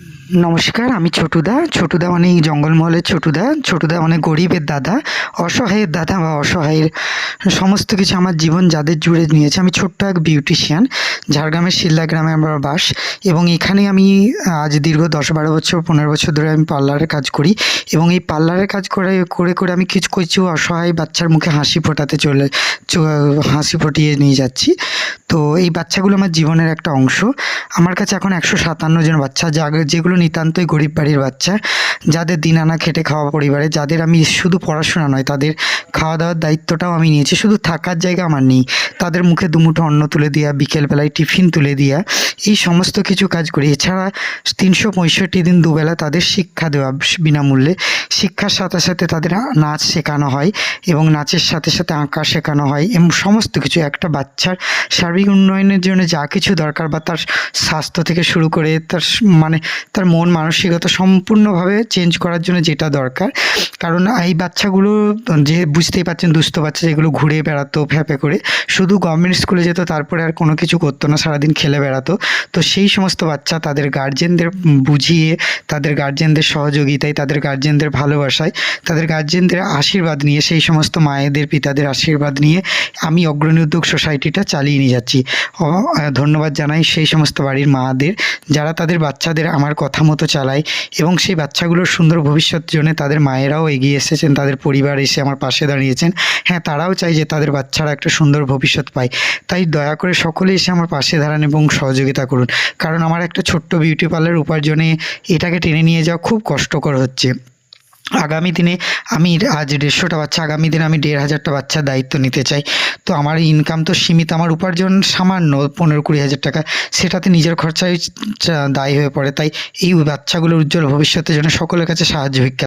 Mm-hmm. নমস্কার, আমি ছোটুদা। ছোটুদা মানে জঙ্গলমহলের ছোটুদা। ছোটুদা মানে গরিবের দাদা, অসহায়ের দাদা বা অসহায়ের সমস্ত কিছু আমার জীবন যাদের জুড়ে নিয়েছে। আমি ছোট্ট এক বিউটিশিয়ান, ঝাড়গ্রামের শিল্লা গ্রামে আমার বাস এবং এখানে আমি, আজ দীর্ঘ দশ বারো বছর, পনেরো বছর ধরে আমি পার্লারের কাজ করি এবং এই পার্লারের কাজ করে করে করে আমি কিছু কিছু অসহায় বাচ্চার মুখে হাসি ফোটাতে চলে হাসি ফটিয়ে নিয়ে যাচ্ছি। তো এই বাচ্চাগুলো আমার জীবনের একটা অংশ। আমার কাছে এখন একশো সাতান্ন জন বাচ্চা যা যেগুলো নিতান্তই গরিব বাড়ির বাচ্চা। যাদের দিন আনা খেটে খাওয়া পরিবারে, যাদের আমি শুধু পড়াশোনা নয়, তাদের খাওয়া দাওয়ার দায়িত্বটাও আমি নিয়েছি। শুধু থাকার জায়গা আমার নেই। তাদের মুখে দুমুঠো অন্ন তুলে দেওয়া বিকেলবেলায় টিফিন তুলে দেওয়া এই সমস্ত কিছু কাজ করি। এছাড়া তিনশো পঁয়ষট্টি দিন দুবেলা তাদের শিক্ষা দেওয়া বিনামূল্যে। শিক্ষার সাথে সাথে তাদের নাচ শেখানো হয় এবং নাচের সাথে সাথে আঁকা শেখানো হয় এবং সমস্ত কিছু। একটা বাচ্চার সার্বিক উন্নয়নের জন্য যা কিছু দরকার বা তার স্বাস্থ্য থেকে শুরু করে, তার মানে তার মন মানসিকতা সম্পূর্ণভাবে চেঞ্জ করার জন্য যেটা দরকার। কারণ এই বাচ্চাগুলো, যে বুঝতেই পারছেন, দুস্থ বাচ্চা যেগুলো ঘুরে বেড়াতো, ফ্যাপে করে, শুধু গভর্নমেন্ট স্কুলে যেত, তারপরে আর কোনো কিছু করতো না, সারাদিন খেলে বেড়াতো। তো সেই সমস্ত বাচ্চা তাদের গার্জেনদের বুঝিয়ে, তাদের গার্জেনদের সহযোগিতায়, তাদের গার্জেনদের ভালোবাসায়, তাদের গার্জেনদের আশীর্বাদ নিয়ে, সেই সমস্ত মায়েদের, পিতাদের আশীর্বাদ নিয়ে আমি অগ্রণী উদ্যোগ সোসাইটিটা চালিয়ে নিয়ে যাচ্ছি। ধন্যবাদ জানাই সেই সমস্ত বাড়ির মাদের, যারা তাদের বাচ্চাদের আমার কথা মতো চালায় এবং সেই বাচ্চাগুলোর সুন্দর ভবিষ্যৎ জন্য তাদের মায়েরাও এগিয়ে এসেছেন, তাদের পরিবার এসে আমার পাশে দাঁড়িয়েছেন। হ্যাঁ তারাও চাই যে তাদের বাচ্চারা একটা সুন্দর ভবিষ্যৎ পায়। তাই দয়া করে সকলে এসে আমার পাশে দাঁড়ান এবং সহযোগিতা করুন। কারণ আমার একটা ছোট্ট বিউটি পার্লার উপার্জনে এটাকে টেনে নিয়ে যাওয়া খুব কষ্টকর হচ্ছে। আগামী দিনে আমি আজ দেড়শোটা বাচ্চা, আগামী দিনে আমি দেড় হাজারটা বাচ্চার দায়িত্ব নিতে চাই। তো আমার ইনকাম তো সীমিত, আমার উপার্জন সামান্য পনেরো কুড়ি হাজার টাকা, সেটাতে নিজের খরচায় দায়ী হয়ে পড়ে। তাই এই বাচ্চাগুলোর উজ্জ্বল ভবিষ্যতের জন্য সকলের কাছে সাহায্য ভিক্ষা